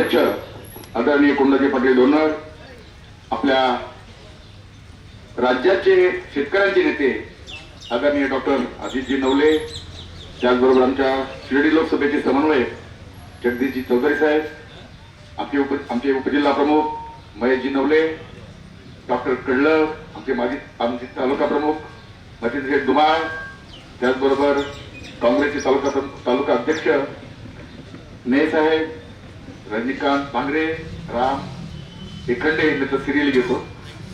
अध्यक्ष आदरणीय कुंडजी पाटील डोनर आपल्या राज्याचे शेतकऱ्यांचे नेते आदरणीय डॉक्टर अजितजी नवले त्याचबरोबर आमच्या शिर्डी लोकसभेचे समन्वय जगदीशजी चौधरी साहेब आमचे उप आमचे उपजिल्हा प्रमुख महेशजी नवले डॉक्टर कडलक आमचे माजी आमचे तालुका प्रमुख मचिंद्र दुमाळ त्याचबरोबर काँग्रेसचे तालुका तालुका अध्यक्ष ने साहेब रजनीकांत भांगरे राम एकंडे यांचं तर सिरियल घेतो.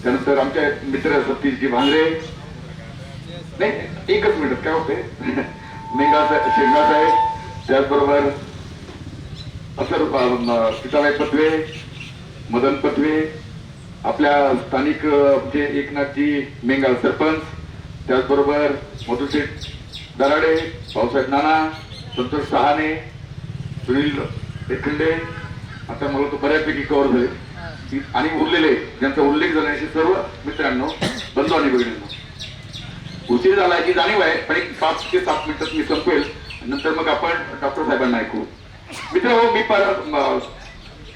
त्यानंतर आमचे मित्र सतीशजी भांगरे. नाही एकच मिनिट काय होते मेघा साहेब शेंगा साहेब त्याचबरोबर असर सीताबाई पत्वे मदन पत्वे आपल्या स्थानिक जे एकनाथजी मेंगाल सरपंच त्याचबरोबर मधुशेठ दराडे भाऊसाहेब नाना संतोष सहाने सुनील एखंडे आता मला तो बऱ्यापैकी कव्हर झाले आणि उरलेले ज्यांचा उल्लेख झाला सर्व मित्रांनो बंधू आणि भगिनींनो उशीर झाला याची जाणीव आहे पण एक पाच ते सात मिनिटात मी संपेल. नंतर मग आपण डॉक्टर साहेबांना ऐकू. मित्र हो मी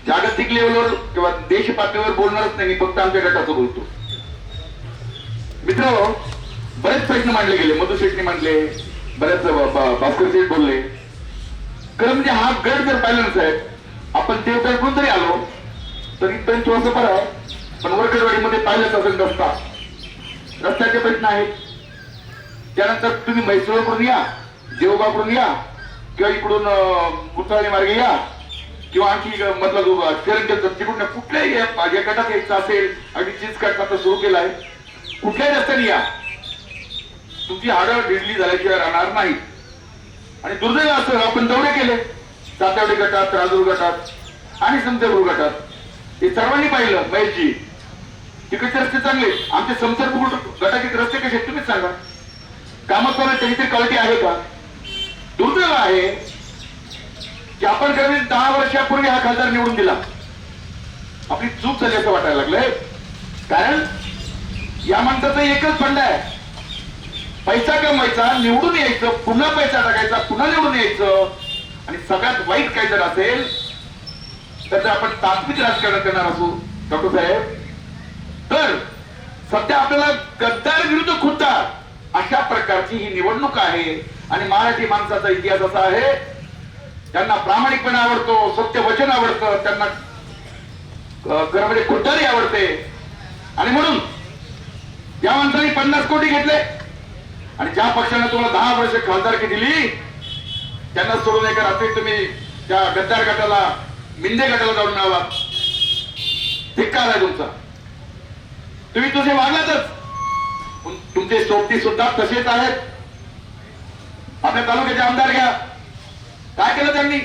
जागतिक लेवलवर किंवा देश पातळीवर बोलणारच नाही मी फक्त आमच्या गटाचं बोलतो. मित्र हो बरेच प्रश्न मांडले गेले. मधुशेठने मांडले बऱ्याच भास्कर शेठ बोलले. खरं म्हणजे हा गट जर पाहिला ना साहेब आपण देवगडकडून जरी आलो? तरी पण थोडस बरं आहे. पण वरकडवाडीमध्ये पाहिलंच असेल रस्ता. रस्त्याचे प्रश्न आहेत. त्यानंतर तुम्ही म्हैसूरकडून या देवबाकडून या किंवा इकडून कुत्राळी मार्गे या किंवा आणखी मधला जो चरणच्या तिकडून कुठल्याही या- माझ्या गटात यायचं असेल आणि चीज काढता तर सुरू आहे कुठल्याही रस्त्याने या. तुमची हाडं डिडली झाल्याशिवाय राहणार नाही. आणि दुर्दैव असं आपण दौरे केले. सातवडे गटात राजूर गटात आणि समजपूर गटात. हे सर्वांनी पाहिलं महेशजी तिकडचे रस्ते चांगले? आमचे समसरपूर गटाचे रस्ते कसे तुम्हीच सांगा. कामात त्याची तरी क्वालिटी आहे का? दुर्दैव आहे की आपण कधी दहा वर्षापूर्वी हा खासदार निवडून दिला. आपली चूक झाली असं वाटायला लागलंय. कारण या माणसाचा एकच फंड आहे. पैसा कमवायचा निवडून यायचं पुन्हा पैसा टाकायचा पुन्हा निवडून यायचं. आणि सगळ्यात वाईट काय जर असेल तर आपण तात्विक राजकारण करणार असू डॉक्टर साहेब तर सध्या आपल्याला गद्दार विरुद्ध खुद्दार अशा प्रकारची ही निवडणूक आहे. आणि मराठी माणसाचा इतिहास असा आहे त्यांना प्रामाणिकपणा आवडतो सत्य वचन आवडतं त्यांना घरामध्ये खुद्दारी आवडते. आणि म्हणून या माणसाने पन्नास कोटी घेतले आणि ज्या पक्षाने तुम्हाला दहा वर्ष खासदारकी दिली त्यांना सोडून एका रात्री तुम्ही त्या गद्दार गटाला मिंदे गटाला जाऊन मिळावा. धिक्कार आहे तुमचा. तुम्ही तुझे वागलातच. तुमचे सोबती सुद्धा तसेच आहेत. आपल्या तालुक्याचे आमदार घ्या. काय केलं त्यांनी?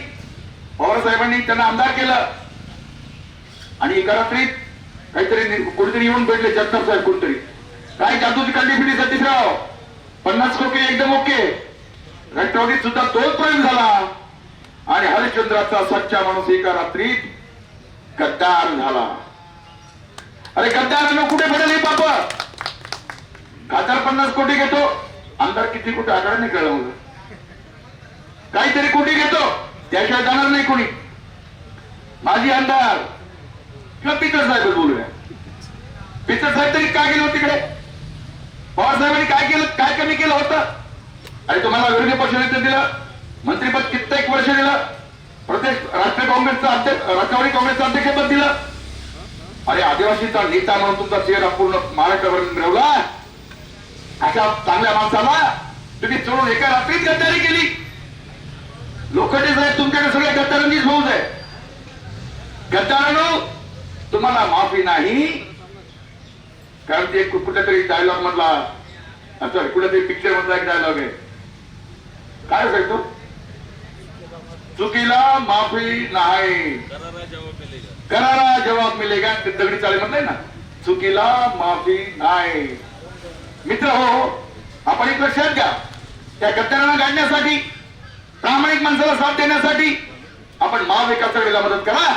पवार साहेबांनी त्यांना आमदार केलं. आणि एका रात्रीत काहीतरी कोणीतरी येऊन भेटले जगताप साहेब कोणतरी. काय जादूची कंडी फिटी सतीशराव पन्नास कोटी एकदम ओके. राष्ट्रवादीत सुद्धा तोच प्रयोग झाला. आणि हरिश्चंद्राचा सच्चा माणूस एका रात्रीत गद्दार झाला. अरे गद्दारानं कुठे पडेल हे बाप खासदार पन्नास कोटी घेतो आमदार किती कुठे आकडा नाही कळलं काहीतरी कोटी घेतो त्याशिवाय जाणार नाही कोणी. माझी आमदार किंवा पितर साहेब बोलूया. पितर साहेब तरी काय गेले होते तिकडे? पवार साहेबांनी काय केलं काय कमी केलं होतं? आणि तुम्हाला विरोधी पक्षनेते दिलं मंत्रीपद कित्येक वर्ष दिलं प्रदेश राष्ट्रीय काँग्रेसचं अध्यक्ष राष्ट्रवादी काँग्रेसचं अध्यक्षपद दिलं. अरे आदिवासीचा नेता म्हणून तुमचा चेहरा पूर्ण महाराष्ट्रावर मिळवला अशा चांगल्या माणसाला तुम्ही चढून एका रात्रीत गद्दारी केली. लोखंडे साहेब तुमच्याकडे सगळ्या गद्दारांचीच होऊ आहे गद्दारांनो तुम्हाला माफी नाही. कारण ते कुठल्या तरी डायलॉग मधला कुठल्या तरी पिक्चर मधला एक डायलॉग आहे. काय सांगतो? चुकीला माफी नाही. करारा जवाब मिलेगा. ते दगडी चाळे म्हणताय ना. चुकीला माफी नाही. मित्र हो आपण एक लक्षात घ्या. त्या गद्दारांना गाडण्यासाठी प्रामाणिक माणसाला साथ देण्यासाठी आपण महाविकास आघाडीला मदत करा.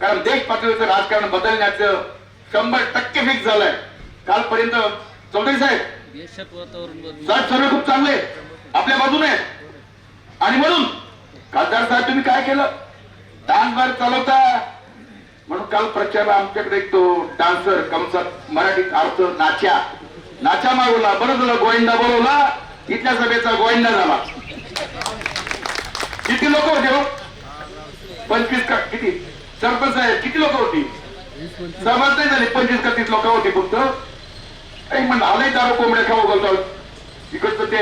कारण देश पातळीवरचं राजकारण बदलण्याचं शंभर टक्के फिक्स झालंय. कालपर्यंत चौधरी साहेब सर्व खूप चांगले. आपल्या बाजूने. आहेत. आणि म्हणून खासदार साहेब तुम्ही काय केलं? डान्स बार चालवता. म्हणून काल प्रचार आमच्याकडे एक तो डान्सर कंसात मराठीत अर्थ नाच्या नाचा मागवला. बरं झालं गोविंदा बोलवला. इथल्या सभेचा गोविंदा झाला. किती लोक होते हो? पंचवीस का किती? सरपंच साहेब किती लोक होती? सहमत नाही झाली पंचवीस का तीस लोक होती फक्त. काही म्हणलं आलंय दारू कोंबड्या खाऊ घालतो इकडचं ते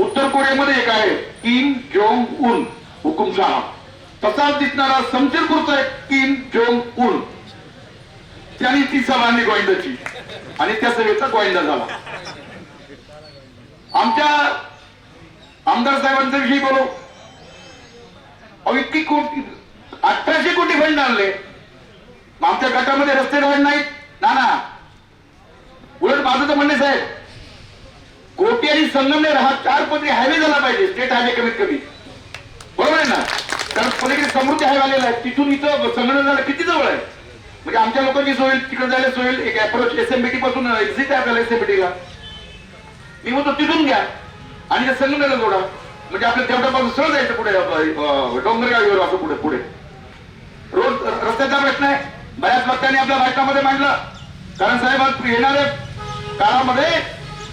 उत्तर कोरियामध्ये एक आहे किम जोंग उन हुकुमशहा. तसाच दिसणारा समशेरपूरचा एक किम जोंग उन त्यांनी ती सभा गोविंदाची. आणि त्या सभेचा गोविंदा झाला. आमच्या आमदार साहेबांच्या विषयी बोलू. अहो इतकी कोटी अठराशे कोटी फंड आणले. आमच्या गटामध्ये रस्ते फंड नाहीत. ना ना. उलट माझं तर म्हणणे साहेब कोटी आणि संगमनेर हा चार पदरी हायवे झाला पाहिजे स्टेट हायवे कमीत कमी. बरोबर आहे ना? कारण पलीकडे समृद्धी हायवे आलेला आहे तिथून इथं संगमनेर किती जवळ आहे? म्हणजे आमच्या लोकांची सोय तिकडे जायला सोय एक अप्रोच एसएमबीटी पासून एक्झिट आहे आपल्याला एसएमबीटीला मी म्हणतो तिथून घ्या. आणि त्या संगमनेरला जोडा. म्हणजे आपल्या तेवढ्यापासून सरळ जायचं पुढे डोंगरगाव येऊ असं पुढे पुढे. रोड रस्त्याचा प्रश्न आहे. बऱ्याच लोकांनी आपल्या भाषणामध्ये मांडलं. कारण साहेब येणाऱ्या काळामध्ये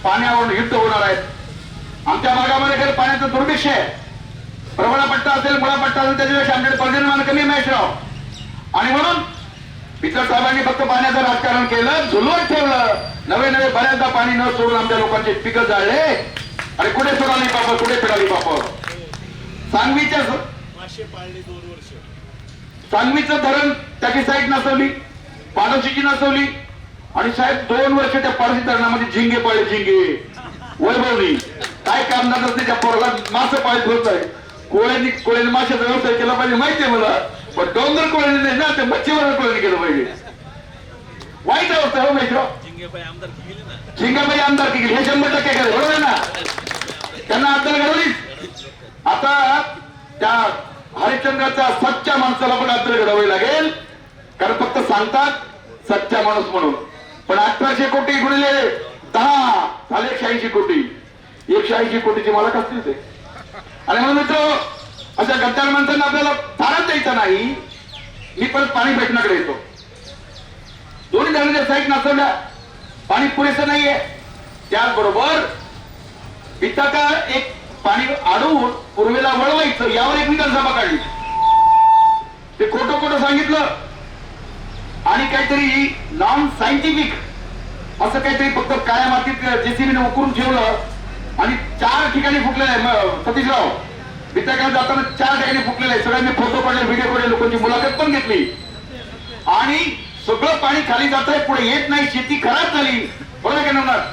पाण्यावर युद्ध होणार आहेत आमच्या भागामध्ये खरं पाण्याचं दुर्भिक्ष आहे. प्रवळा पट्टा असेल मुळा पट्टा असेल त्याच्यापेक्षा आमच्याकडे पर्जन्यमान कमी आहे महेशराव आणि म्हणून पिचड साहेबांनी फक्त पाण्याचं राजकारण केलं झुलवत ठेवलं. नवे नवे बऱ्याचदा पाणी न सोडून आमच्या लोकांचे पिकं जाळले. अरे कुठे सोडाली पाप कुठे फिराली पाप सांगवीच्या सांगवीचं धरण त्याची साईड नसवली पाडोशीची नसवली आणि साहेब दोन वर्ष त्या पाडोशी धरणामध्ये झिंगे पळले झिंगे. वैभवनी. काय कामदार नसते त्या पोराला मासे पाळत होत आहे कोळ्यांनी कोळ्याने माशाचा व्यवसाय केला पाहिजे माहितीये मला. पण डोंगर कोळ्याने नाही ना ते मच्छीवर कोळ्याने केलं पाहिजे. वाईट अवस्था हो आमदार गेले ना? झिंगाबाई आमदार केली हे शंभर टक्के खरं बरोबर आहे ना? त्यांना अद्दल घडवलीच आता त्या हरिश्चंद्राच्या सच्च्या माणसाला पण अद्दल घडवावी लागेल. कारण फक्त सांगतात सच्चा माणूस म्हणून. पण अठराशे कोटी गुणिले दहा झाले एकशे ऐंशी कोटी. एकशे ऐंशी कोटीची मला असतील ते. आणि म्हणून मित्र अशा गद्दार माणसांना आपल्याला फारच द्यायचा नाही. मी परत पाणी भेटण्याकडे येतो. दोन्ही धरणाच्या साईट नाचवल्या पाणी पुरेसं नाहीये. त्याचबरोबर पिताका एक पाणी अडवून पूर्वेला वळवायचं यावर एक जमा काढली. ते खोटं खोटं सांगितलं. आणि काहीतरी नॉन सायंटिफिक असं काहीतरी फक्त काळ्या मातीत जेसीबीने उकरून ठेवलं आणि चार ठिकाणी फुटलेलं आहे. सतीशराव पिताका जाताना चार ठिकाणी फुटलेलं आहे. सगळ्यांनी फोटो पडले व्हिडिओ पडले लोकांची मुलाखत पण घेतली. आणि सगळं पाणी खाली जात आहे पुढे येत नाही शेती खराब झाली. बरोबर आहे का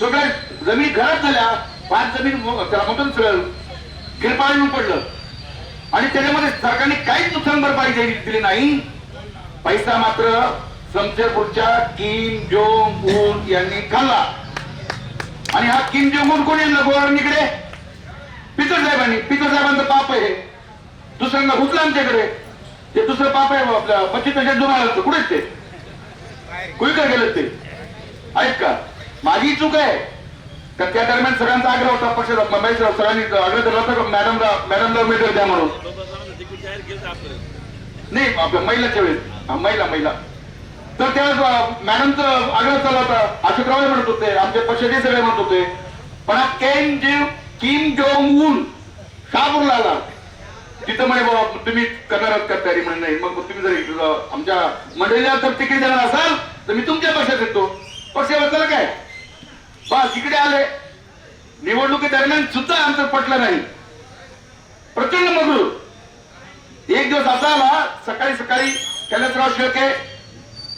सगळ्या जमीन खराब झाल्या पाच जमीन मो- त्याला सगळं किरपाळ पडलं. आणि त्याच्यामध्ये सरकारने काहीच नुकसान भरपाई दिली नाही. पैसा मात्र समशेरपूरच्या किम जोंग उन यांनी खाल्ला. आणि हा किम जोंग उन कोणी आणला गोवर्णीकडे पितर साहेबांनी. पितर साहेबांचं पाप आहे दुसऱ्यांना घुसलं आमच्याकडे. ते दुसरं पाप आहे हो आपल्या पच्चीस टक्के जुमाला कुठेच ते? कुठे गेलं ते? ऐक का? माझी चूक आहे. तर त्या दरम्यान सगळ्यांचा आग्रह होता. पक्षाचा सरांनी आग्रह धरला होता मॅडमला मॅडमला उमेदवार द्या म्हणून. नाही आपल्या महिलाच्या वेळेस हा, महिला महिला. तर त्या मॅडमचं आग्रह चालला होता. अशोकराव म्हणत होते आमचे पक्षाचे सगळे म्हणत होते. पण हा केम जे किम जोंग उन शाहपूरला आला तिथं म्हणे बाबा तुम्ही करणार आहात का तयारी? म्हणे नाही. मग तुम्ही जर आमच्या मंडळीला जर तिकीट देणार असाल तर मी तुमच्या पक्षात येतो. पक्ष बदला काय? बस इकडे आले. निवडणुकी दरम्यान सुद्धा आमचं पटलं नाही. प्रचंड मजूर एक दिवस असा आला सकाळी सकाळी कैलासराव शेळके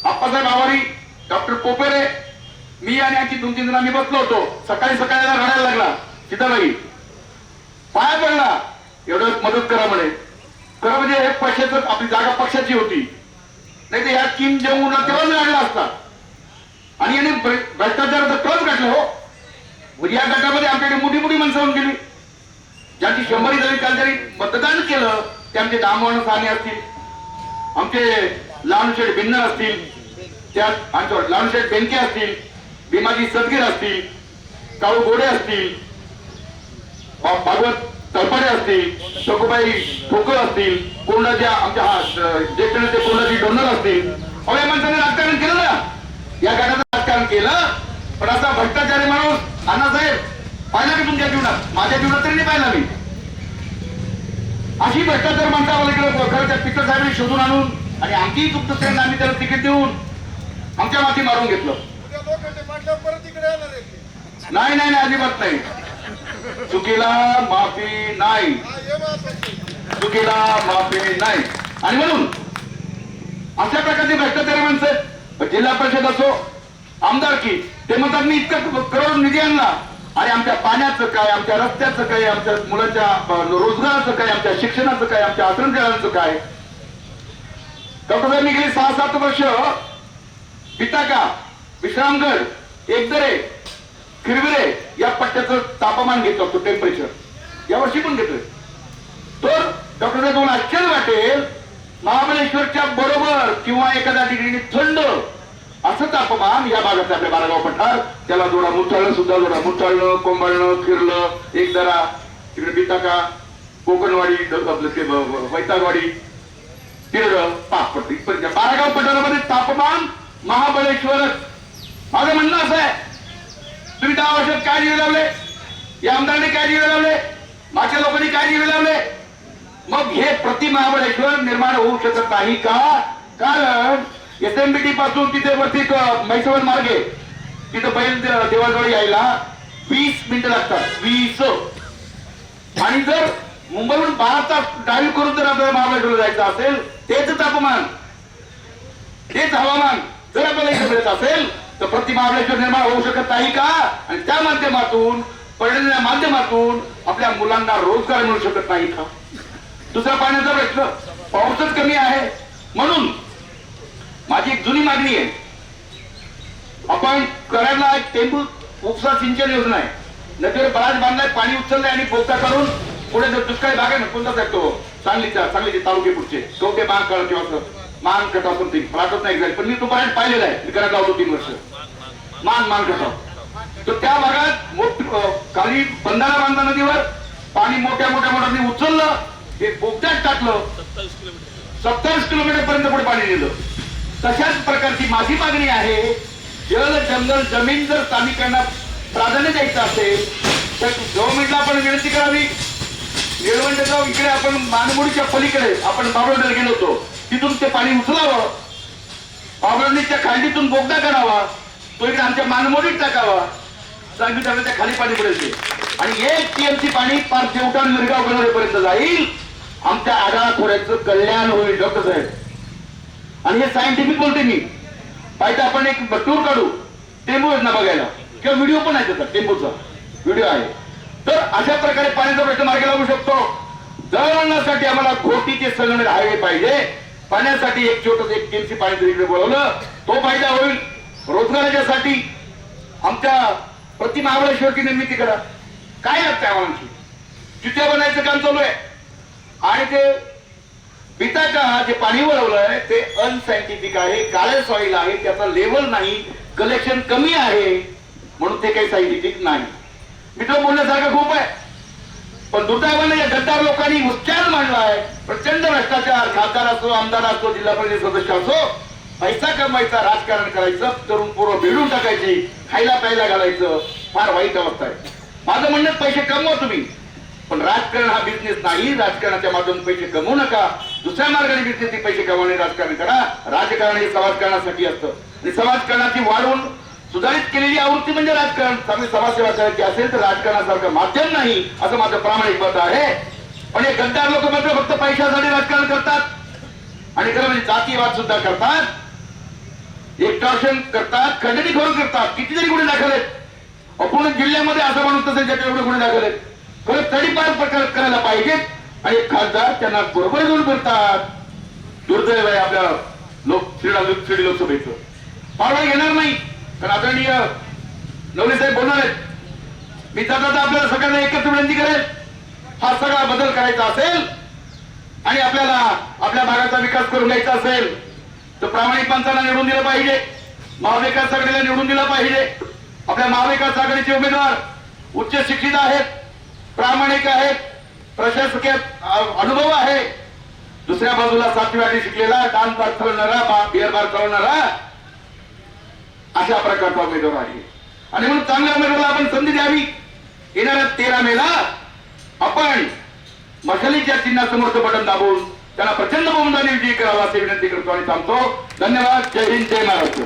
आप्पासाहेब आवारी डॉक्टर पोपेरे मी आणि आणखी दोन तीन जण आम्ही बसलो होतो. सकाळी सकाळी रडायला लागला सीताबाई पाया पडला. एवढं मदत करा म्हणे. खरं म्हणजे हे पक्षाच आपली जागा पक्षाची होती. नाही तर ह्या किम जेवूनला तेव्हा लागला असता. आणि याने भ्र- भ्रष्टाचाराचा कळच गाठला हो. म्हणजे या गटामध्ये आमच्याकडे मोठी मोठी माणसं होऊन गेली. ज्यांची शंभरी झाली काल जरी मतदान केलं ते आमचे दामवर्ण साने असतील आमचे लालूशेठ भिन्न असतील त्यात आमच्या लालूशेठ बेंके असतील भीमाजी सदगीर असतील काळू गोडे असतील भागवत तळपडे असतील शकुबाई ठोकर असतील कोंडाच्या आमच्या ज्येष्ठ नेते कोंडाजी डोनर असतील अहो या माणसाने राजकारण केलं ना. या गटाचं राजकारण केलं पण असा भ्रष्टाचारी माणूस अण्णासाहेब पाहिला की तुमच्या जीवनात? माझ्या जीवनात तरी नाही पाहिला मी. अशी भ्रष्टाचार माणसं आम्हाला इकडे खरं पिक्चर साहेबांनी शोधून आणून आणि आमची चूक दुसऱ्यांना आम्ही त्याला तिकीट देऊन आमच्या माती मारून घेतलं. नाही नाही नाही अजिबात नाही चुकीला माफी नाही. चुकीला माफी नाही आणि म्हणून अशा प्रकारचे भ्रष्टाचारी माणसं. जिल्हा परिषद असो आमदारकी ते म्हणतात मी इतकं करोड निधी आणला आणि आमच्या पाण्याचं काय आमच्या रस्त्याचं काय आमच्या मुलांच्या रोजगाराचं काय आमच्या शिक्षणाचं काय आमच्या आचरणकरांचं काय? डॉक्टर साहेब गेली सहा सात वर्ष पिताका विश्रामगड एकदरे खिरविरे या पट्ट्याचं तापमान घेतो तो टेम्परेचर यावर्षी पण घेतोय तर डॉक्टर साहेब तुम्हाला आश्चर्य वाटेल महाबळेश्वरच्या बरोबर किंवा एखाद्या ठिकाणी थंड असं तापमान या भागात आपल्या बारागाव पठार. त्याला जोडा मुचाळणं सुद्धा जोडा मुचाळणं कोंबळलं फिरलं एक दरा तिकडे बिताका कोकणवाडी आपलं ते वैतागवाडी. तिरड पाच पट्टी पण त्या बारागाव पठारामध्ये तापमान महाबळेश्वरच. माझं म्हणणं असं आहे. तुम्ही दहा वर्षात काय जीवे लावले? या आमदारांनी काय जीवे लावले? मागच्या लोकांनी काय जीवे लावले? मग हे प्रति महाबळेश्वर निर्माण होऊ शकत नाही का? कारण एसएमबीटी पासून तिथे वरती मैसवर मार्गे तिथं बैल देवाजवळ यायला वीस मिनिटं लागतात. वीस. आणि जर मुंबईहून बारा तास ड्राईव्ह करून जर आपल्याला महाबळेश्वर जायचं असेल तेच तापमान तेच हवामान जर आपल्याला इथे मिळत असेल तर प्रति महाबळेश्वर निर्माण होऊ शकत नाही का? आणि त्या माध्यमातून पर्यटनाच्या माध्यमातून आपल्या मुलांना रोजगार मिळू शकत नाही का दुसरा पाण्याचा प्रश्न पाऊसच कमी आहे. म्हणून माझी एक जुनी मागणी आहे. आपण कराडला एक टेंबू उपसा सिंचन योजना आहे. नदीवर बराज बांधलाय पाणी उचललंय आणि पोचा करून पुढे जर दुष्काळी भाग आहे ना कोणता साहेब सांगलीचा सांगलीचे तालुके पुढचे. कवटे महाग कळ किंवा असं. मान कटाव समथिंग मला नाही exact, पण मी तो बऱ्याच पाहिलेला आहे. मी करायला होतो तीन वर्ष. मान मान कटाव तर त्या भागात मोठ खाली बंधारा बांधा नदीवर. पाणी मोठ्या मोठ्या मोठ्याने उचललं. हे बोगद्यात टाकलं. सत्तावीस किलोमीटर सत्तावीस किलोमीटर पर्यंत पुढे पाणी नेलं. तशाच प्रकारची माझी मागणी आहे जल जंगल जमीन जर स्थानिकांना प्राधान्य द्यायचं असेल तर गव्हर्नमेंटला आपण विनंती करावी. निळवंडगाव इकडे आपण मानमुडीच्या पलीकडे आपण बाबळोड्याला गेलो होतो. तिथून ते पाणी उचलावं. बाबळोडीच्या खांडीतून बोगदा करावा तो इकडे आमच्या मानमोडीत टाकावा. सांगितलं त्या खाली पाणी पडेल आणि एक टीएमसी पाणी पार देवटान मिरगाव गणवरेपर्यंत जाईल. आमच्या आढावा खोऱ्याचं कल्याण होईल डॉक्टर साहेब. आणि हे सायंटिफिक बोलते मी पाहिजे आपण एक टूर काढू. टेम्पो योजना बघायला. किंवा व्हिडिओ पण आहे त्याचा टेम्पोचा. व्हिडिओ आहे. तर अशा प्रकारे पाण्याचा प्रश्न मार्गी लागू शकतो. दळणवळणासाठी आम्हाला घोटी ते संगणक हायवे पाहिजे. पाण्यासाठी एक छोटस एक टीएमसी पाणी जर बोलवलं तो फायदा होईल. रोजगाराच्यासाठी आमच्या प्रति महाबळेश्वरची निर्मिती करा काय लागतं आम्हाला? चित्या बनायचं काम चालू आहे. आणि ते पिताका जे पाणी वळवलंय ते अनसायंटिफिक आहे काळे सॉइल आहे त्याचा लेवल नाही कलेक्शन कमी आहे म्हणून ते काही सायंटिफिक नाही. मित्र बोलण्यासारखं खूप आहे. पण दुर्दैवाने या गद्दार लोकांनी उच्चार मांडलाय प्रचंड भ्रष्टाचार खासदार असो आमदार असो जिल्हा परिषद सदस्य असो पैसा कमवायचा राजकारण करायचं तरुण पूर्व भिडून टाकायची खायला प्यायला घालायचं फार वाईट अवस्था आहे. माझं म्हणणं पैसे कमवा तुम्ही. पण राजकारण हा बिझनेस नाही. राजकारणाच्या माध्यमातून पैसे कमवू नका. दुसऱ्या मार्गाने बिझनेस पैसे कमावणे राजकारण करा. राजकारण हे समाजकारणासाठी असतं. आणि समाजकारणाची वाढवून सुधारित केलेली आवृत्ती म्हणजे राजकारण. चांगली समाजसेवा करायची असेल तर राजकारणासारखं माध्यम नाही असं माझं प्रामाणिक मत आहे. पण हे गद्दार लोक मात्र फक्त पैशासाठी राजकारण करतात. आणि खरं म्हणजे जातीवाद सुद्धा करतात. एक्टॉर्शन करतात. खंडणीखोर करतात. कितीतरी गुन्हे दाखल आहेत. अपूर्ण जिल्ह्यामध्ये असं म्हणून तसे ज्याच्या गुन्हे दाखल आहेत. खरं तडीपार प्रकार करायला पाहिजेत. आणि खासदार त्यांना बरोबर घेऊन फिरतात दुर्दैव आहे आपल्या लोक शिर्डा शिर्डी लोकसभेचं. फार घेणार नाही. कारण आदरणीय नवले साहेब बोलणार आहेत. मी जाता आपल्याला सगळ्यांना एकत्र विनंती करेल हा सगळा बदल करायचा असेल आणि आपल्याला आपल्या भागाचा विकास करून घ्यायचा असेल तर प्रामाणिक माणसाला निवडून दिलं पाहिजे. महाविकास आघाडीला निवडून दिलं पाहिजे. आपल्या महाविकास आघाडीचे उमेदवार उच्च शिक्षित आहेत. प्रामाणिक आहेत प्रशासकीय अनुभव आहे. दुसऱ्या बाजूला सातवी शिकलेला डान्स बार चालवणारा बिअर बार चालवणारा अशा प्रकारचा उमेदवार आहे. आणि म्हणून चांगल्या उमेदवाराला आपण संधी द्यावी. येणाऱ्या तेरा मेला आपण मशालीच्या चिन्हासमोरचं बटन दाबून त्यांना प्रचंड बहुमताने विजयी करावा अशी विनंती करतो आणि सांगतो धन्यवाद. जय हिंद जय महाराष्ट्र.